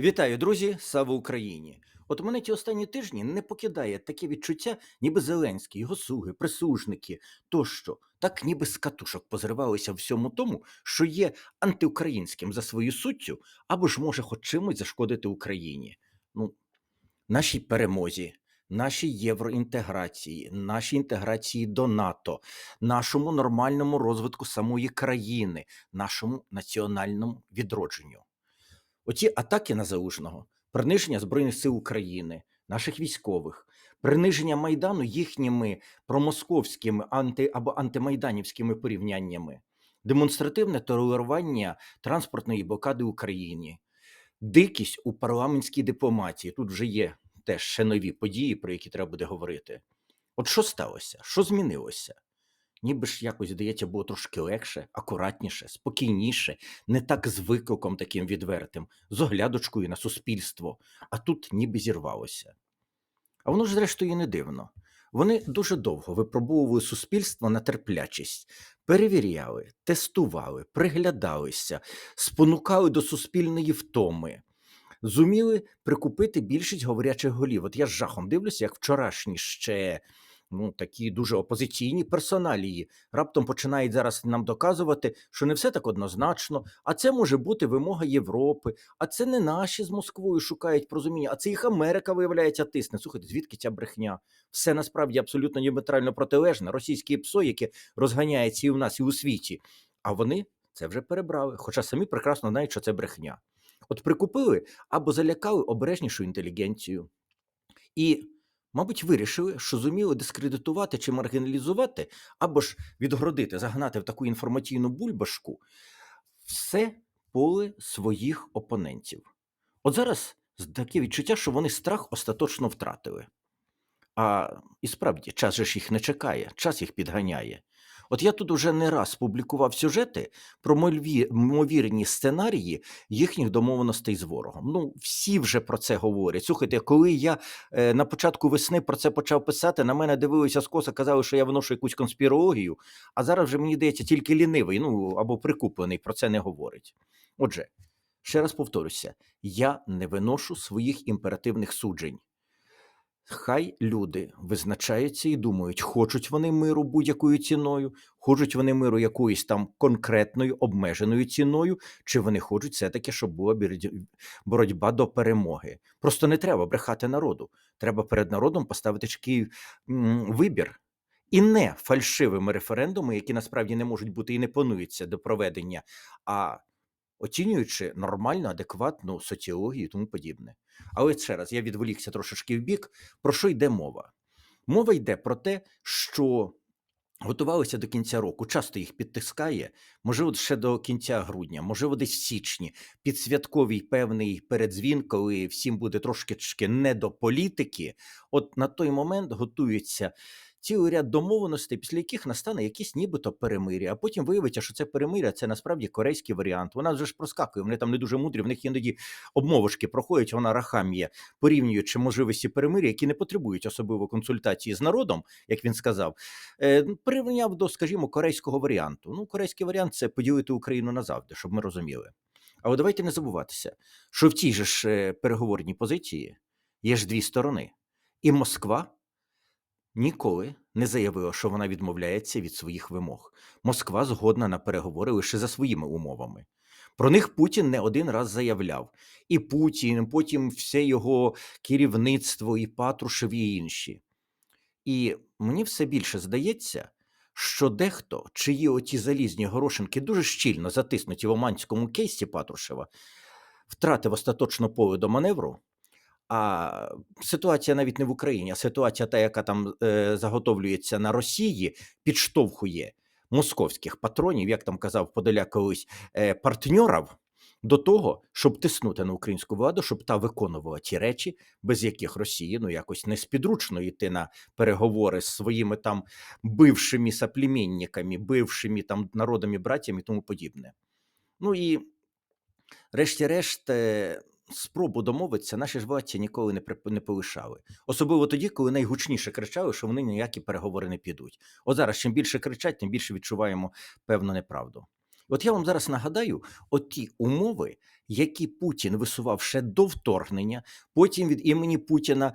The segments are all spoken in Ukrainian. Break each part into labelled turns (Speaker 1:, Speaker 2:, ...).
Speaker 1: Вітаю, друзі! Слава Україні! От мене ті останні тижні не покидає таке відчуття, ніби Зеленський, його слуги, прислужники тощо, так ніби з катушок позривалися всьому тому, що є антиукраїнським за свою суттю, або ж може хоч чимось зашкодити Україні. Ну, нашій перемозі, нашій євроінтеграції, нашій інтеграції до НАТО, нашому нормальному розвитку самої країни, нашому національному відродженню. Оті атаки на Залужного, приниження Збройних сил України, наших військових, приниження Майдану їхніми промосковськими анти або антимайданівськими порівняннями, демонстративне толерування транспортної блокади Україні, дикість у парламентській дипломатії. Тут вже є теж ще нові події, про які треба буде говорити. От що сталося? Що змінилося? Ніби ж якось, здається, було трошки легше, акуратніше, спокійніше, не так з викликом таким відвертим, з оглядочкою на суспільство, а тут ніби зірвалося. А воно ж, зрештою, не дивно. Вони дуже довго випробовували суспільство на терплячість, перевіряли, тестували, приглядалися, спонукали до суспільної втоми, зуміли прикупити більшість говорячих голів. От я з жахом дивлюся, як вчорашні ще ну, такі дуже опозиційні персоналії раптом починають зараз нам доказувати, що не все так однозначно, а це може бути вимога Європи, а це не наші з Москвою шукають порозуміння, а це їх Америка, виявляється, тисне. Слухайте, звідки ця брехня? Все насправді абсолютно діаметрально протилежне. Російське ПСО, яке розганяється і в нас, і у світі. А вони це вже перебрали, хоча самі прекрасно знають, що це брехня. От прикупили або залякали обережнішу інтелігенцію. І Мабуть, вирішили, що зуміли дискредитувати чи маргіналізувати, або ж відгородити, загнати в таку інформаційну бульбашку все поле своїх опонентів. От зараз таке відчуття, що вони страх остаточно втратили. А і справді, час же ж їх не чекає, час їх підганяє. От я тут уже не раз публікував сюжети про ймовірні сценарії їхніх домовленостей з ворогом. Ну, всі вже про це говорять. Слухайте, коли я е, на початку весни про це почав писати, на мене дивилися скоса, казали, що я виношу якусь конспірологію, а зараз вже мені здається, тільки лінивий, ну або прикуплений про це не говорить. Отже, ще раз повторюся: я не виношу своїх імперативних суджень. Хай люди визначаються і думають, хочуть вони миру будь-якою ціною, хочуть вони миру якоюсь там конкретною обмеженою ціною, чи вони хочуть все-таки, щоб була боротьба до перемоги. Просто не треба брехати народу. Треба перед народом поставити м, вибір. І не фальшивими референдумами, які насправді не можуть бути і не плануються до проведення, а оцінюючи нормальну, адекватну соціологію і тому подібне. Але ще раз, я відволікся трошечки в бік. Про що йде мова? Мова йде про те, що готувалися до кінця року. Часто їх підтискає, можливо, ще до кінця грудня, можливо, десь в січні, під святковий певний передзвін, коли всім буде трошки не до політики. От на той момент готуються цілий ряд домовленостей, після яких настане якісь нібито перемир'я, а потім виявиться, що це перемир'я це насправді корейський варіант. Вона вже ж проскакує, вони там не дуже мудрі, в них іноді обмовочки проходять, вона рахам'є, порівнюючи можливості перемир'я, які не потребують особливо консультації з народом, як він сказав, е, порівняв до, скажімо, корейського варіанту. Ну, корейський варіант це поділити Україну назавжди, щоб ми розуміли. Але давайте не забуватися, що в тій же ж е, переговорній позиції є ж дві сторони, і Москва ніколи не заявила, що вона відмовляється від своїх вимог. Москва згодна на переговори лише за своїми умовами. Про них Путін не один раз заявляв. І Путін, потім все його керівництво, і Патрушев, і інші. І мені все більше здається, що дехто, чиї оті залізні горошинки дуже щільно затиснуті в оманському кейсі Патрушева, втратив остаточно поле до маневру. А ситуація навіть не в Україні, а ситуація, та, яка там е, заготовлюється на Росії, підштовхує московських патронів, як там казав Подоляк колись, е, партньорів до того, щоб тиснути на українську владу, щоб та виконувала ті речі, без яких Росії ну якось неспідручно йти на переговори з своїми там бившими соплемінниками, бившими там народами, братями і тому подібне. Ну і решті-решт. Спробу домовитися наші ж власті ніколи не, прип- не полишали. Особливо тоді, коли найгучніше кричали, що вони ніякі переговори не підуть. От зараз, чим більше кричать, тим більше відчуваємо певну неправду. От я вам зараз нагадаю от ті умови, які Путін висував ще до вторгнення, потім від імені Путіна.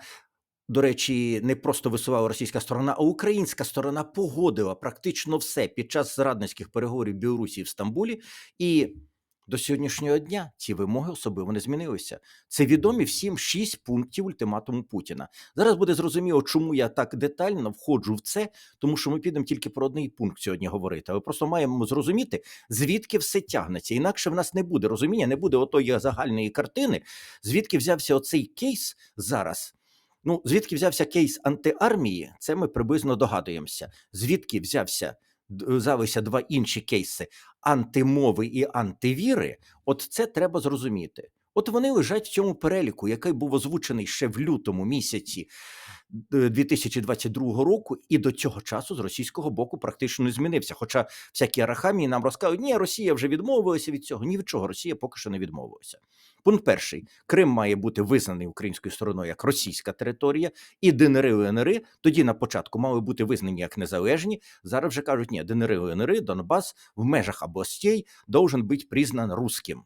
Speaker 1: До речі, не просто висувала російська сторона, а українська сторона погодила практично все під час зрадницьких переговорів Білорусі в Стамбулі, і до сьогоднішнього дня ці вимоги особливо не змінилися. Це відомі всім шість пунктів ультиматуму Путіна. Зараз буде зрозуміло, чому я так детально входжу в це, тому що ми підемо тільки про одний пункт сьогодні говорити. Але просто маємо зрозуміти, звідки все тягнеться. Інакше в нас не буде розуміння, не буде отої загальної картини, звідки взявся оцей кейс зараз. Ну, звідки взявся кейс антиармії, це ми приблизно догадуємося. Звідки взявся д- два інші кейси антимови і антивіри, от це треба зрозуміти. От вони лежать в цьому переліку, який був озвучений ще в лютому місяці е, 2022 року, і до цього часу з російського боку практично не змінився. Хоча всякі арахамії нам розказують, ні, Росія вже відмовилася від цього. Ні від чого Росія поки що не відмовилася. Пункт перший: Крим має бути визнаний українською стороною як російська територія, і ДНР і ЛНР тоді на початку мали бути визнані як незалежні. Зараз вже кажуть, ні, ДНР і ЛНР, Донбас в межах областей должен бути признан русським.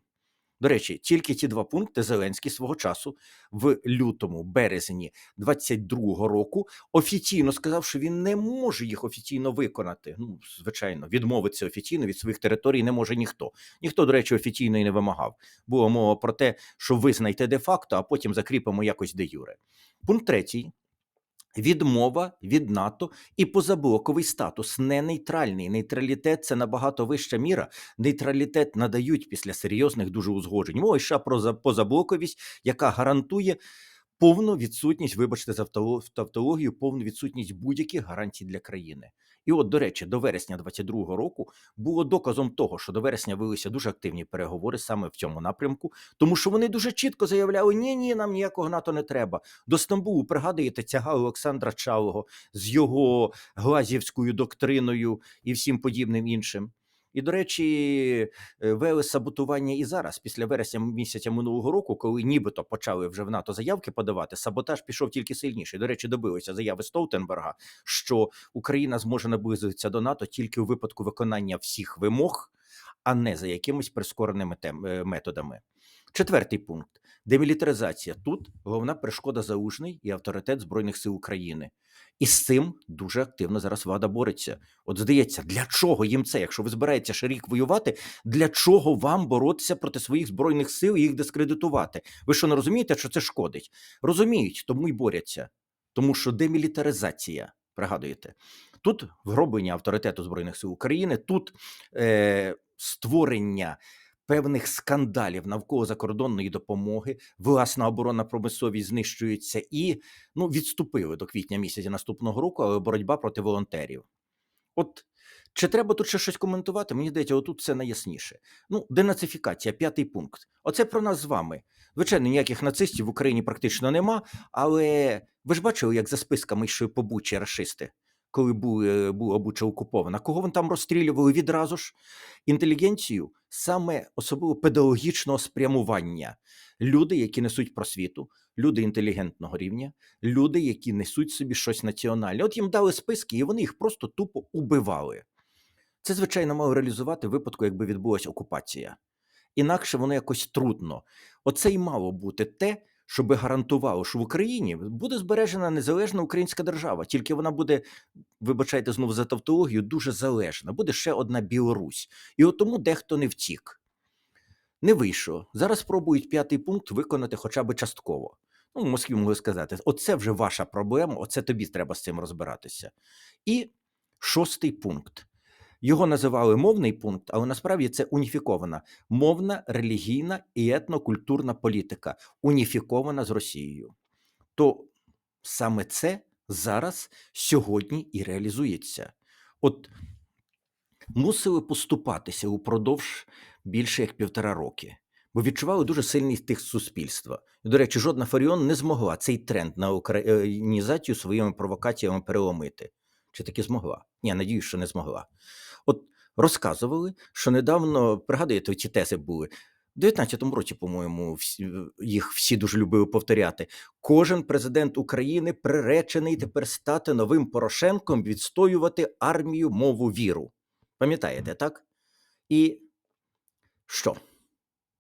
Speaker 1: До речі, тільки ті два пункти Зеленський свого часу в лютому, березні 22-го року офіційно сказав, що він не може їх офіційно виконати. Ну, звичайно, відмовитися офіційно від своїх територій не може ніхто. Ніхто, до речі, офіційно і не вимагав. Була мова про те, що визнайте де-факто, а потім закріпимо якось де юре. Пункт третій. Відмова від НАТО і позаблоковий статус не нейтральний. Нейтралітет це набагато вища міра. Нейтралітет надають після серйозних дуже узгоджень. Мова йшла про за- позаблоковість, яка гарантує повну відсутність, вибачте за тавто- тавтологію, повну відсутність будь-яких гарантій для країни. І от, до речі, до вересня 22-го року було доказом того, що до вересня велися дуже активні переговори саме в цьому напрямку, тому що вони дуже чітко заявляли: ні, ні, нам ніякого НАТО не треба. До Стамбулу пригадуєте тяга Олександра Чалого з його глазівською доктриною і всім подібним іншим. І, до речі, е, вели саботування і зараз, після вересня місяця минулого року, коли нібито почали вже в НАТО заявки подавати, саботаж пішов тільки сильніше. До речі, добилися заяви Столтенберга, що Україна зможе наблизитися до НАТО тільки у випадку виконання всіх вимог, а не за якимись прискореними е, методами. Четвертий пункт демілітаризація. Тут головна перешкода залужний і авторитет Збройних сил України. І з цим дуже активно зараз влада бореться. От здається, для чого їм це? Якщо ви збираєтеся ще рік воювати, для чого вам боротися проти своїх збройних сил і їх дискредитувати? Ви що не розумієте, що це шкодить? Розуміють, тому й борються. Тому що демілітаризація, пригадуєте, тут вгроблення авторитету Збройних сил України, тут е, створення певних скандалів навколо закордонної допомоги, власна оборонна промисловість знищується і ну, відступили до квітня місяця наступного року, але боротьба проти волонтерів. От чи треба тут ще щось коментувати? Мені здається, отут це найясніше. Ну, денацифікація, п'ятий пункт. Оце про нас з вами. Звичайно, ніяких нацистів в Україні практично нема, але ви ж бачили, як за списками йшли по Бучі рашисти, коли були, була Буча окупована. Кого вони там розстрілювали відразу ж? Інтелігенцію, саме особливо педагогічного спрямування. Люди, які несуть просвіту, люди інтелігентного рівня, люди, які несуть собі щось національне. От їм дали списки, і вони їх просто тупо убивали. Це, звичайно, мало реалізувати в випадку, якби відбулася окупація. Інакше воно якось трудно. Оце й мало бути те, щоб гарантувало, що в Україні буде збережена незалежна українська держава, тільки вона буде, вибачайте знову за тавтологію, дуже залежна. Буде ще одна Білорусь. І от тому дехто не втік. Не вийшло. Зараз пробують п'ятий пункт виконати хоча б частково. Ну, в Москві могли сказати: оце вже ваша проблема, оце тобі треба з цим розбиратися. І шостий пункт. Його називали мовний пункт, але насправді це уніфікована мовна, релігійна і етнокультурна політика, уніфікована з Росією. То саме це зараз сьогодні і реалізується. От мусили поступатися упродовж більше як півтора роки, бо відчували дуже сильний тиск суспільства. До речі, жодна Фаріон не змогла цей тренд на українізацію своїми провокаціями переломити. Чи таки змогла? Ні, надіюсь, що не змогла. От розказували, що недавно, пригадуєте, ці тези були. У 19-му році, по-моєму, всі, їх всі дуже любили повторяти. Кожен президент України приречений тепер стати новим Порошенком, відстоювати армію, мову, віру. Пам'ятаєте, так? І що?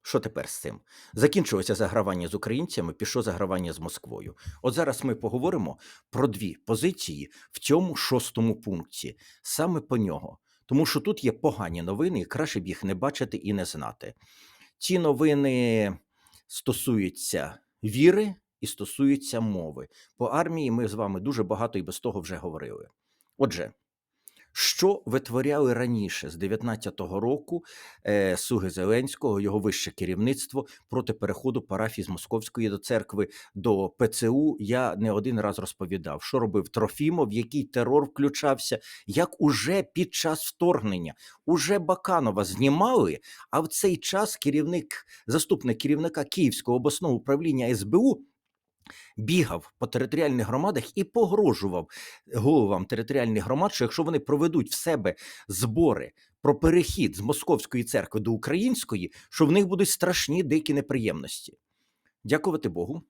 Speaker 1: Що тепер з цим? Закінчилося загравання з українцями, пішло загравання з Москвою. От зараз ми поговоримо про дві позиції в цьому шостому пункті, саме по нього. Тому що тут є погані новини, і краще б їх не бачити і не знати. Ці новини стосуються віри і стосуються мови. По армії ми з вами дуже багато і без того вже говорили. Отже, що витворяли раніше з 19-го року е, Суги Зеленського, його вище керівництво проти переходу парафії з Московської до церкви до ПЦУ? Я не один раз розповідав, що робив Трофімов, який терор включався, як уже під час вторгнення уже Баканова знімали. А в цей час керівник, заступник керівника Київського обласного управління СБУ бігав по територіальних громадах і погрожував головам територіальних громад, що якщо вони проведуть в себе збори про перехід з московської церкви до української, що в них будуть страшні дикі неприємності. Дякувати Богу.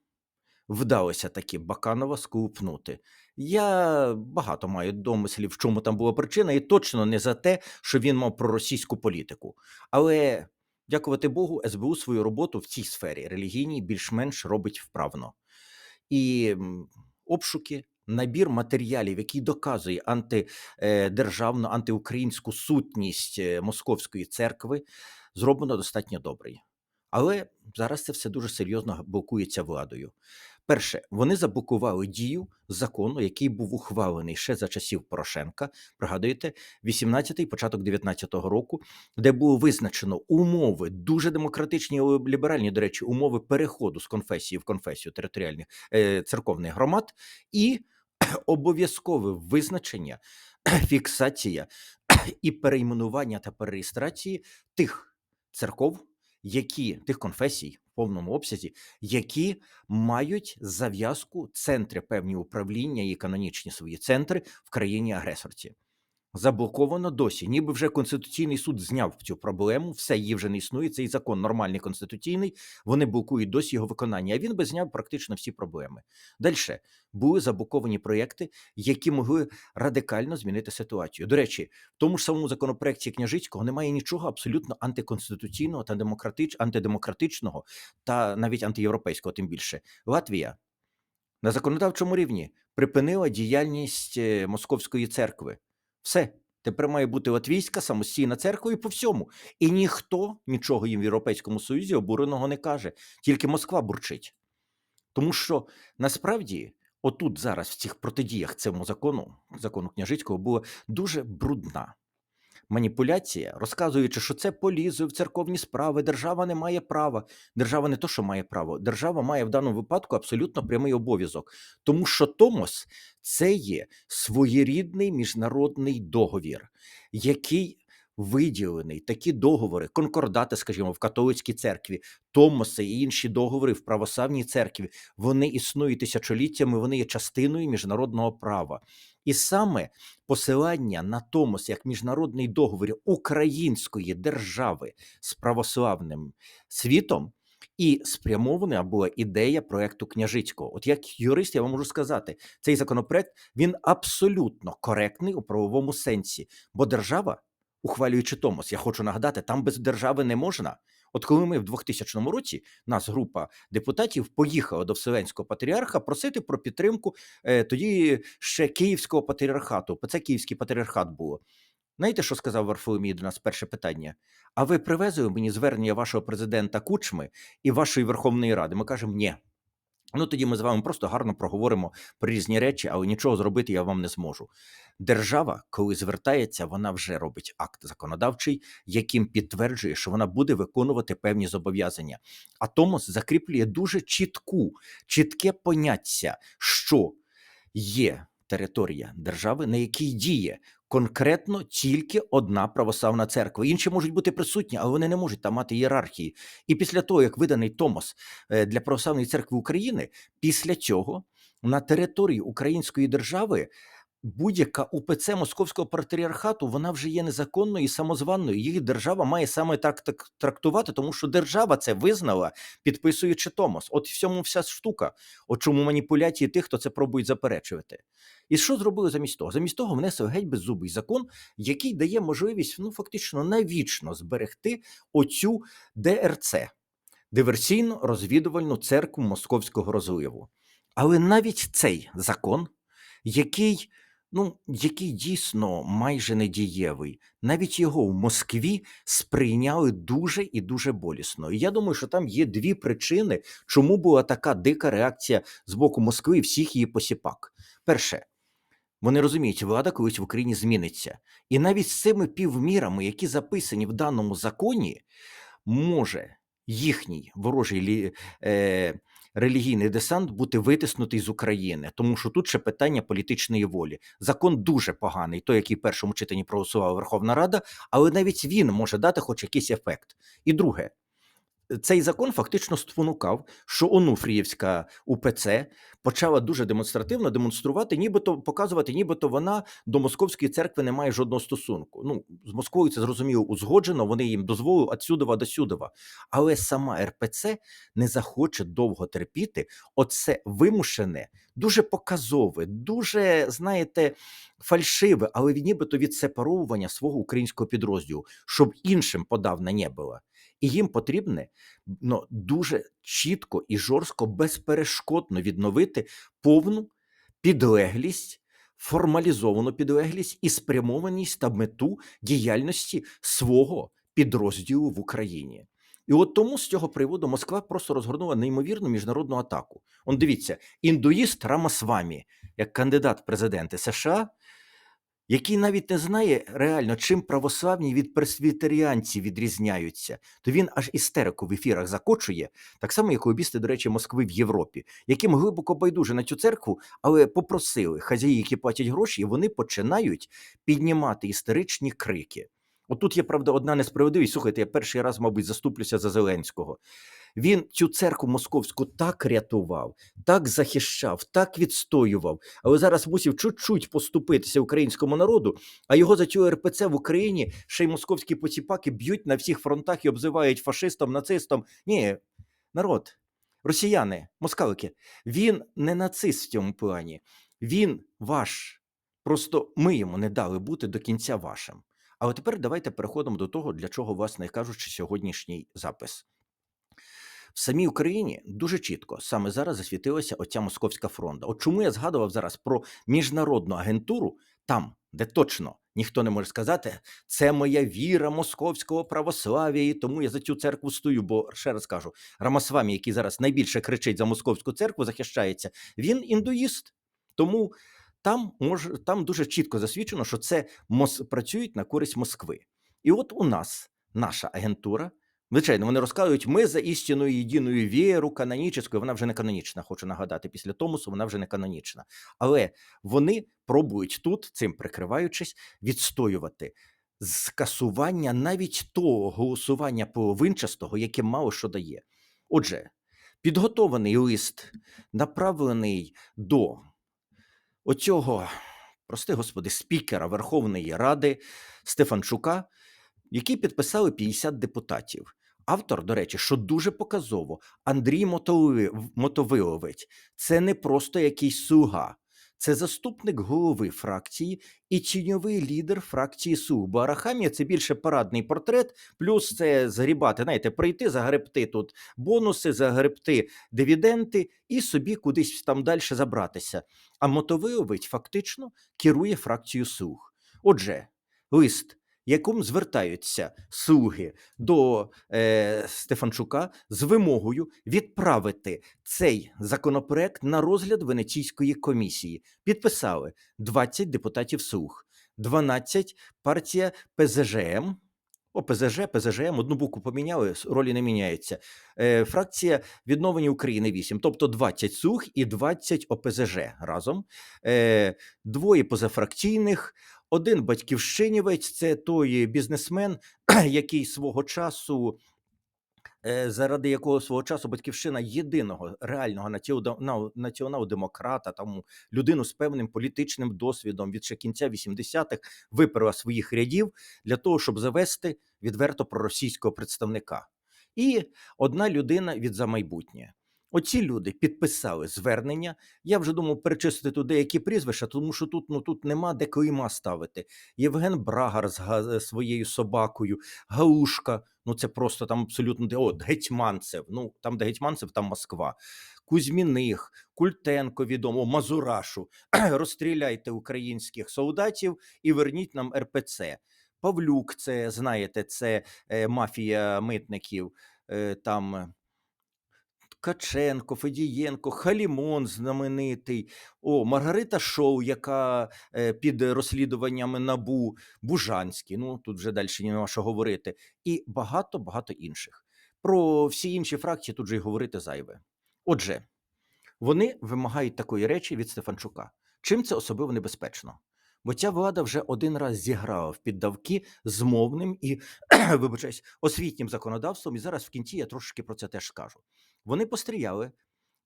Speaker 1: Вдалося таки Баканова скупнути. Я багато маю домислів, в чому там була причина, і точно не за те, що він мав проросійську політику. Але дякувати Богу, СБУ свою роботу в цій сфері релігійній більш-менш робить вправно. І обшуки, набір матеріалів, який доказує антидержавну, антиукраїнську сутність е, московської церкви, зроблено достатньо добрий. Але зараз це все дуже серйозно блокується владою. Перше, вони заблокували дію закону, який був ухвалений ще за часів Порошенка. Пригадуєте, 18-й, початок 19-го року, де було визначено умови дуже демократичні, ліберальні, до речі, умови переходу з конфесії в конфесію територіальних е, церковних громад, і обов'язкове визначення, фіксація і перейменування та перереєстрації тих церков, які тих конфесій в повному обсязі, які мають зав'язку центри певні управління і канонічні свої центри в країні агресорці. Заблоковано досі, ніби вже Конституційний суд зняв цю проблему, все її вже не існує. Цей закон нормальний конституційний. Вони блокують досі його виконання. А він би зняв практично всі проблеми. Далі були заблоковані проєкти, які могли радикально змінити ситуацію. До речі, в тому ж самому законопроекті княжицького немає нічого абсолютно антиконституційного та демократич, антидемократичного та навіть антиєвропейського. Тим більше Латвія на законодавчому рівні припинила діяльність е, московської церкви. Все. Тепер має бути латвійська самостійна церква і по всьому. І ніхто нічого їм в Європейському Союзі обуреного не каже, тільки Москва бурчить. Тому що насправді, отут зараз в цих протидіях цьому закону, закону княжицького, була дуже брудна маніпуляція, розказуючи, що це полізує в церковні справи. Держава не має права. Держава не то, що має право, держава має в даному випадку абсолютно прямий обов'язок, тому що Томос це є своєрідний міжнародний договір, який виділений такі договори, конкордати, скажімо, в католицькій церкві, Томоси і інші договори в православній церкві. Вони існують тисячоліттями, вони є частиною міжнародного права. І саме посилання на Томос як міжнародний договір української держави з православним світом. І спрямована була ідея проекту княжицького. От як юрист, я вам можу сказати, цей законопроект він абсолютно коректний у правовому сенсі, бо держава, ухвалюючи Томос, я хочу нагадати, там без держави не можна. От коли ми в 2000 році, нас група депутатів поїхала до Вселенського патріарха просити про підтримку е, тоді ще Київського патріархату. Це Київський патріархат було. Знаєте, що сказав Варфоломій до нас перше питання? А ви привезли мені звернення вашого президента Кучми і вашої Верховної Ради? Ми кажемо, ні. Ну тоді ми з вами просто гарно проговоримо про різні речі, але нічого зробити я вам не зможу. Держава, коли звертається, вона вже робить акт законодавчий, яким підтверджує, що вона буде виконувати певні зобов'язання. А Томос закріплює дуже чітку, чітке поняття, що є територія держави, на якій діє конкретно тільки одна православна церква. Інші можуть бути присутні, але вони не можуть там мати ієрархії. І після того, як виданий Томос е, для православної церкви України, після цього на території Української держави. Будь-яка УПЦ Московського патріархату вона вже є незаконною і самозванною. Їх держава має саме так, так трактувати, тому що держава це визнала, підписуючи Томос. От в цьому вся штука. От чому маніпуляції тих, хто це пробують заперечувати. І що зробили замість того? Замість того внесли геть беззубий закон, який дає можливість ну фактично навічно зберегти оцю ДРЦ. диверсійно-розвідувальну церкву Московського розливу. Але навіть цей закон, який, ну, який дійсно майже недієвий, навіть його в Москві сприйняли дуже і дуже болісно. І я думаю, що там є дві причини, чому була така дика реакція з боку Москви і всіх її посіпак. Перше, вони розуміють, влада колись в Україні зміниться. І навіть з цими півмірами, які записані в даному законі, може їхній ворожий е, релігійний десант бути витиснутий з України, тому що тут ще питання політичної волі. Закон дуже поганий, той, який в першому читанні проголосувала Верховна Рада, але навіть він може дати хоч якийсь ефект. І друге, цей закон фактично спонукав, що Онуфріївська УПЦ почала дуже демонстративно демонструвати, нібито показувати, нібито вона до московської церкви не має жодного стосунку. Ну з Москвою це зрозуміло узгоджено. Вони їм дозволили отсюдова до сюдова. Але сама РПЦ не захоче довго терпіти. Оце вимушене, дуже показове, дуже знаєте, фальшиве, але нібито відсепаровування свого українського підрозділу, щоб іншим подав на небо. І їм потрібне ну, дуже чітко і жорстко, безперешкодно відновити повну підлеглість, формалізовану підлеглість і спрямованість та мету діяльності свого підрозділу в Україні. І от тому з цього приводу Москва просто розгорнула неймовірну міжнародну атаку. Он дивіться, індуїст Рамасвамі, як кандидат в президенти США, який навіть не знає реально, чим православні від пресвітеріанців відрізняються, то він аж істерику в ефірах закочує, так само, як лобісти, до речі, Москви в Європі, яким глибоко байдуже на цю церкву, але попросили хазяї, які платять гроші, і вони починають піднімати істеричні крики. Отут є правда одна несправедливість. Слухайте, я перший раз, мабуть, заступлюся за Зеленського. Він цю церкву московську так рятував, так захищав, так відстоював, але зараз мусив чуть-чуть поступитися українському народу. А його за цю РПЦ в Україні ще й московські поціпаки б'ють на всіх фронтах і обзивають фашистом, нацистом. Ні, народ, росіяни, москалики, він не нацист в цьому плані, він ваш. Просто ми йому не дали бути до кінця вашим. Але тепер давайте переходимо до того, для чого, власне кажучи, сьогоднішній запис. В самій Україні дуже чітко саме зараз засвітилася оця московська фронта. От чому я згадував зараз про міжнародну агентуру там, де точно ніхто не може сказати, це моя віра московського православ'я, і тому я за цю церкву стою. Бо ще раз кажу, Рамасвамі, який зараз найбільше кричить за московську церкву, захищається, він індуїст. Тому там може там дуже чітко засвідчено, що це мос працюють на користь Москви. І от у нас наша агентура. Звичайно, вони розказують, ми за істинною єдиною віру канонічною, вона вже не канонічна, хочу нагадати, після Томосу вона вже не канонічна. Але вони пробують тут, цим прикриваючись, відстоювати скасування навіть того голосування половинчастого, яке мало що дає. Отже, підготований лист, направлений до оцього, прости господи, спікера Верховної Ради Стефанчука, який підписали 50 депутатів. Автор, до речі, що дуже показово, Андрій Мотовиловець це не просто якийсь слуга, це заступник голови фракції і тіньовий лідер фракції СУ. Бо Арахамія це більше парадний портрет, плюс це загрібати, знаєте, прийти, загребти тут бонуси, загребти дивіденти і собі кудись там далі забратися. А Мотовиловець фактично керує фракцією СУГ. Отже, лист якому звертаються слуги до е, Стефанчука з вимогою відправити цей законопроект на розгляд Венеційської комісії. Підписали 20 депутатів слуг, 12 партія ПЗЖМ. О, ПЗЖ, ПЗЖМ, одну букву поміняли, ролі не міняються. Е, Фракція відновлення України 8, тобто 20 слуг і 20 ОПЗЖ разом. Е, Двоє позафракційних, один батьківщинівець це той бізнесмен, який свого часу. Е, заради якого свого часу батьківщина єдиного реального націонал-демократа, тому людину з певним політичним досвідом від ще кінця 80-х виперла своїх рядів для того, щоб завести відверто проросійського представника, і одна людина від за майбутнє. Оці люди підписали звернення. Я вже думав перечислити тут деякі прізвища, тому що тут, ну, тут нема де клейма ставити. Євген Брагар з га- своєю собакою, Галушка, ну це просто там абсолютно де от Гетьманцев. Ну там, де Гетьманцев, там Москва. Кузьміних, Культенко відомо, Мазурашу. Розстріляйте українських солдатів і верніть нам РПЦ. Павлюк, це знаєте, це е, мафія митників. Е, там Ткаченко, Федієнко, Халімон знаменитий, о, Маргарита Шоу, яка е, під розслідуваннями набу, Бужанський. Ну тут вже далі нема що говорити, і багато багато інших. Про всі інші фракції тут же й говорити зайве. Отже, вони вимагають такої речі від Стефанчука. Чим це особливо небезпечно? Бо ця влада вже один раз зіграла в піддавки з мовним і вибачаюсь, освітнім законодавством, і зараз в кінці я трошки про це теж скажу. Вони постріляли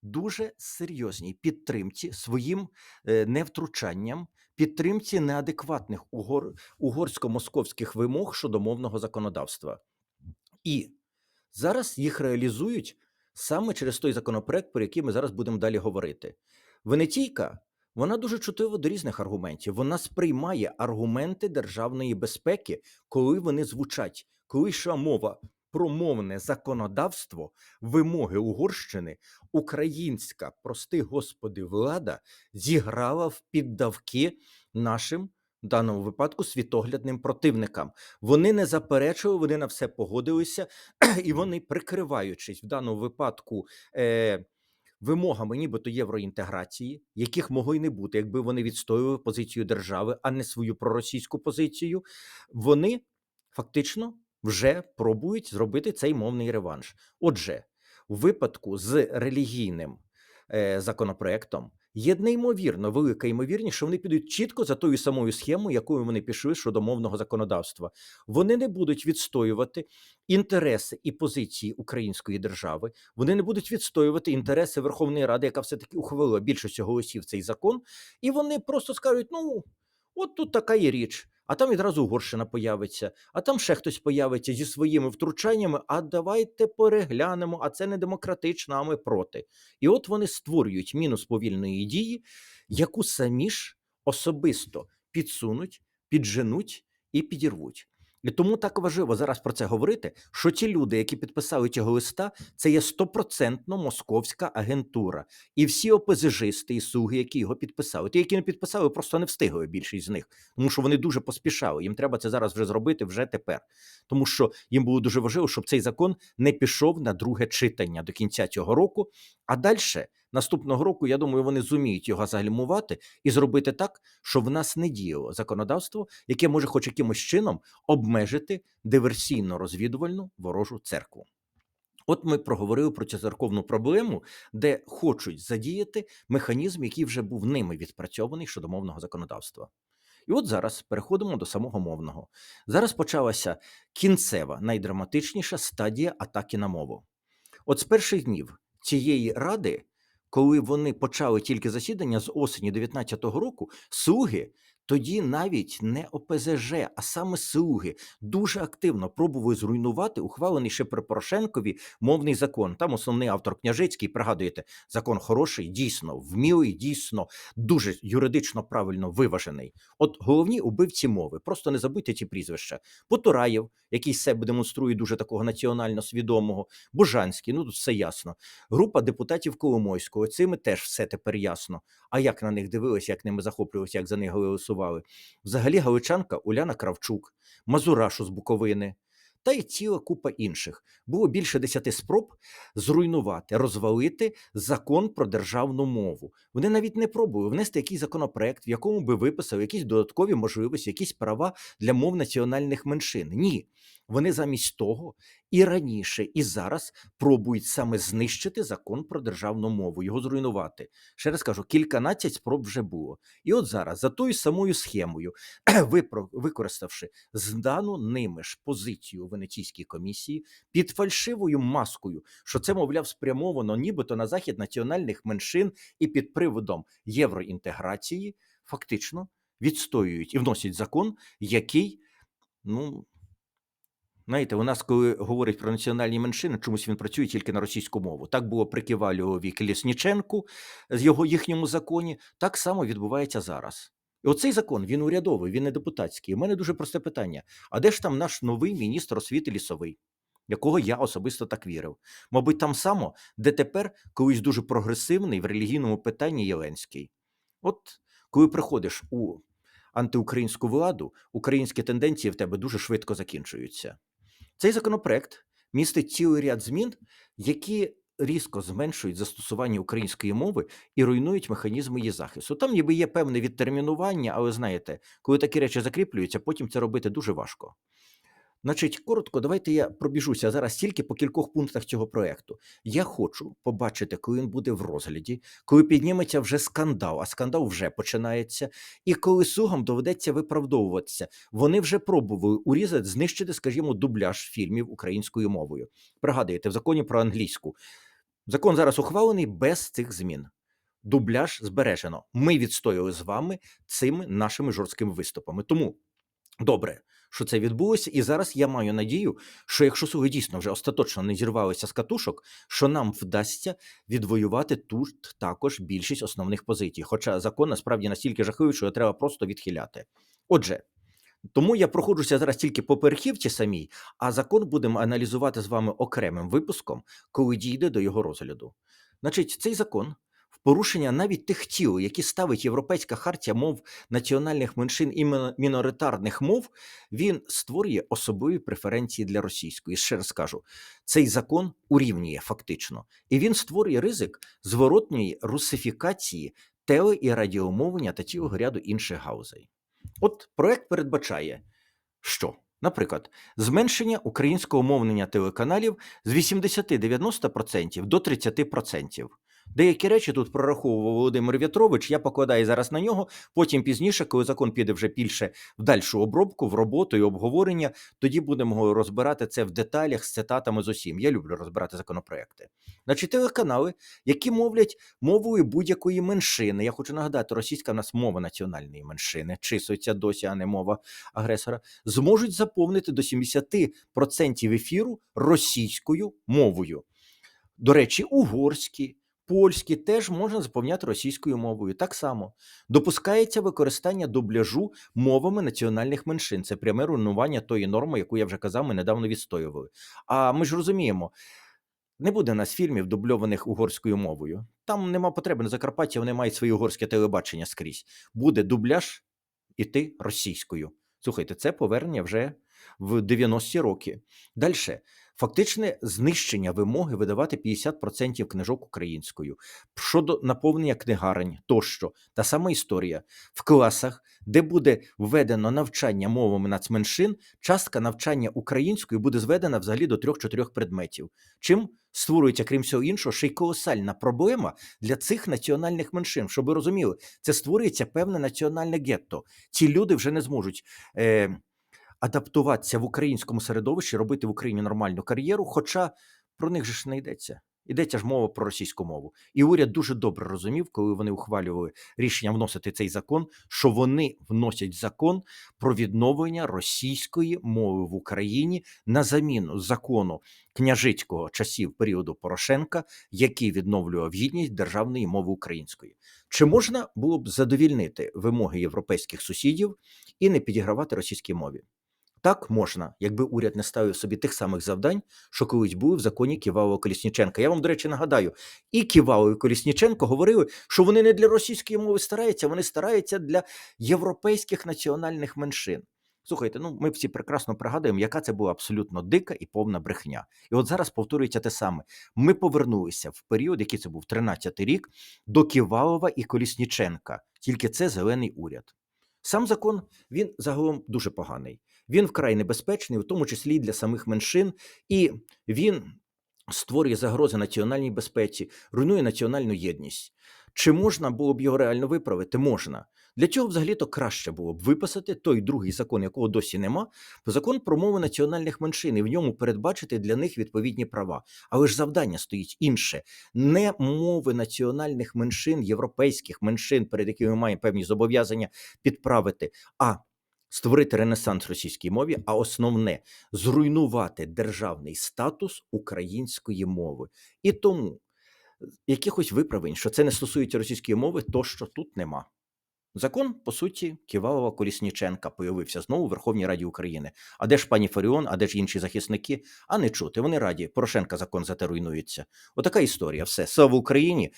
Speaker 1: дуже серйозній підтримці своїм е, невтручанням, підтримці неадекватних угор, угорсько-московських вимог щодо мовного законодавства. І зараз їх реалізують саме через той законопроект, про який ми зараз будемо далі говорити. Венетійка вона дуже чутлива до різних аргументів. Вона сприймає аргументи державної безпеки, коли вони звучать, коли йшла мова про мовне законодавство, вимоги Угорщини, українська, прости господи, влада зіграла в піддавки нашим. В даному випадку світоглядним противникам вони не заперечували, вони на все погодилися, і вони, прикриваючись в даному випадку е, вимогами, нібито євроінтеграції, яких могло й не бути, якби вони відстоювали позицію держави, а не свою проросійську позицію, вони фактично вже пробують зробити цей мовний реванш. Отже, у випадку з релігійним е, законопроектом є неймовірно велика ймовірність, що вони підуть чітко за тою самою схемою, якою вони пішли щодо мовного законодавства. Вони не будуть відстоювати інтереси і позиції української держави. Вони не будуть відстоювати інтереси Верховної Ради, яка все таки ухвалила більшістю голосів цей закон, і вони просто скажуть: ну. От тут така є річ, а там відразу Угорщина появиться, а там ще хтось появиться зі своїми втручаннями. А давайте переглянемо, а це не демократично, а ми проти. І от вони створюють мінус повільної дії, яку самі ж особисто підсунуть, підженуть і підірвуть. І тому так важливо зараз про це говорити, що ті люди, які підписали цього листа, це є стопроцентно московська агентура. І всі опозижисти і слуги, які його підписали, ті, які не підписали, просто не встигли більшість з них, тому що вони дуже поспішали. Їм треба це зараз вже зробити вже тепер. Тому що їм було дуже важливо, щоб цей закон не пішов на друге читання до кінця цього року. А далі наступного року, я думаю, вони зуміють його загальмувати і зробити так, щоб в нас не діяло законодавство, яке може, хоч якимось чином, обмежити диверсійно-розвідувальну ворожу церкву. От ми проговорили про цю церковну проблему, де хочуть задіяти механізм, який вже був ними відпрацьований щодо мовного законодавства. І от зараз переходимо до самого мовного. Зараз почалася кінцева, найдраматичніша стадія атаки на мову. От з перших днів цієї ради, коли вони почали тільки засідання з осені 19-го року, слуги тоді навіть не ОПЗЖ, а саме слуги дуже активно пробували зруйнувати ухвалений ще при Порошенкові мовний закон. Там основний автор княжицький, пригадуєте, закон хороший, дійсно вмілий, дійсно дуже юридично правильно виважений. От головні убивці мови, просто не забудьте ці прізвища. Потураєв, який себе демонструє дуже такого національно свідомого, Бужанський, ну тут все ясно. Група депутатів Коломойського, цими теж все тепер ясно. А як на них дивилися, як ними захоплювалися, як за них голосували? Взагалі галичанка Уляна Кравчук, Мазурашу з Буковини. Та й ціла купа інших. Було більше десяти спроб зруйнувати, розвалити закон про державну мову. Вони навіть не пробували внести якийсь законопроект, в якому би виписали якісь додаткові можливості, якісь права для мов національних меншин. Ні. Вони замість того і раніше, і зараз пробують саме знищити закон про державну мову, його зруйнувати. Ще раз кажу, кільканадцять спроб вже було. І от зараз за тою самою схемою, використавши здану ними ж позицію Венеційській комісії під фальшивою маскою, що це, мовляв, спрямовано нібито на захід національних меншин і під приводом євроінтеграції, фактично відстоюють і вносять закон, який, ну. Знаєте, у нас, коли говорять про національні меншини, чомусь він працює тільки на російську мову. Так було при Ківалєві Колєсніченку з його їхньому законі, так само відбувається зараз. І оцей закон він урядовий, він не депутатський. У мене дуже просте питання: а де ж там наш новий міністр освіти лісовий, якого я особисто так вірив? Мабуть, там само, де тепер колись дуже прогресивний в релігійному питанні Єленський. От коли приходиш у антиукраїнську владу, українські тенденції в тебе дуже швидко закінчуються. Цей законопроект містить цілий ряд змін, які різко зменшують застосування української мови і руйнують механізми її захисту. Там ніби є певне відтермінування, але знаєте, коли такі речі закріплюються, потім це робити дуже важко. Значить, коротко, давайте я пробіжуся зараз тільки по кількох пунктах цього проекту. Я хочу побачити, коли він буде в розгляді, коли підніметься вже скандал, а скандал вже починається, і коли сугам доведеться виправдовуватися. Вони вже пробували урізати, знищити, скажімо, дубляж фільмів українською мовою. Пригадуєте, в законі про англійську. Закон зараз ухвалений без цих змін. Дубляж збережено. Ми відстояли з вами цими нашими жорсткими виступами. Тому добре, що це відбулося, і зараз я маю надію, що якщо суги дійсно вже остаточно не зірвалися з катушок, що нам вдасться відвоювати тут також більшість основних позицій. Хоча закон насправді настільки жахливий, що його треба просто відхиляти. Отже. Тому я проходжуся зараз тільки по перехівці самій, а закон будемо аналізувати з вами окремим випуском, коли дійде до його розгляду. Значить, цей закон порушення навіть тих тіл, які ставить Європейська хартія мов національних меншин і міноритарних мов, він створює особливі преференції для російської. Ще раз кажу, цей закон урівнює фактично, і він створює ризик зворотньої русифікації теле- і радіомовлення та цілого ряду інших гаузей. От проект передбачає, що, наприклад, зменшення українського мовлення телеканалів з 80-90% до 30%. Деякі речі тут прораховував Володимир В'ятрович. Я покладаю зараз на нього. Потім пізніше, коли закон піде вже більше в дальшу обробку, в роботу і обговорення, тоді будемо розбирати це в деталях з цитатами з усім. Я люблю розбирати законопроекти. Значить, телеканали, які мовлять мовою будь-якої меншини. Я хочу нагадати, російська в нас мова національної меншини, чисується досі, а не мова агресора, зможуть заповнити до 70% ефіру російською мовою. До речі, угорські, польські теж можна заповняти російською мовою. Так само допускається використання дубляжу мовами національних меншин. Це пряме руйнування тої норми, яку я вже казав, ми недавно відстоювали. А ми ж розуміємо. Не буде у нас фільмів, дубльованих угорською мовою. Там нема потреби на Закарпатті, вони мають своє угорське телебачення скрізь. Буде дубляж іти російською. Слухайте, це повернення вже в 90-ті роки. Далі. Фактичне знищення вимоги видавати 50% книжок українською щодо наповнення книгарень тощо. Та сама історія в класах, де буде введено навчання мовами нацменшин, частка навчання українською буде зведена взагалі до 3-4 предметів. Чим створюється, крім всього іншого, ще й колосальна проблема для цих національних меншин. Щоб ви розуміли, це створюється певне національне гетто. Ці люди вже не зможуть. Е, адаптуватися в українському середовищі, робити в Україні нормальну кар'єру, хоча про них же ж не йдеться. Йдеться ж мова про російську мову. І уряд дуже добре розумів, коли вони ухвалювали рішення вносити цей закон, що вони вносять закон про відновлення російської мови в Україні на заміну закону княжицького часів періоду Порошенка, який відновлював гідність державної мови української. Чи можна було б задовільнити вимоги європейських сусідів і не підігравати російській мові? Так можна, якби уряд не ставив собі тих самих завдань, що колись були в законі Ківалова Колісніченка. Я вам, до речі, нагадаю, і Ківалов, і Колісніченко говорили, що вони не для російської мови стараються, вони стараються для європейських національних меншин. Слухайте, ну ми всі прекрасно пригадуємо, яка це була абсолютно дика і повна брехня. І от зараз повторюється те саме. Ми повернулися в період, який це був 13-й рік, до Ківалова і Колісніченка. Тільки це зелений уряд. Сам закон він загалом дуже поганий. Він вкрай небезпечний, в тому числі і для самих меншин, і він створює загрози національній безпеці, руйнує національну єдність. Чи можна було б його реально виправити? Можна. Для цього взагалі-то краще було б виписати той другий закон, якого досі нема, закон про мови національних меншин і в ньому передбачити для них відповідні права. Але ж завдання стоїть інше: не мови національних меншин, європейських меншин, перед якими ми маємо певні зобов'язання підправити, а створити ренесанс російській мові, а основне зруйнувати державний статус української мови. І тому якихось виправень, що це не стосується російської мови, то що тут нема. Закон, по суті, Ківалова Колісніченка появився знову у Верховній Раді України. А де ж пані Фаріон, а де ж інші захисники? А не чути. Вони раді. Порошенка закон зате руйнується. Отака історія. Все. Слава Україні.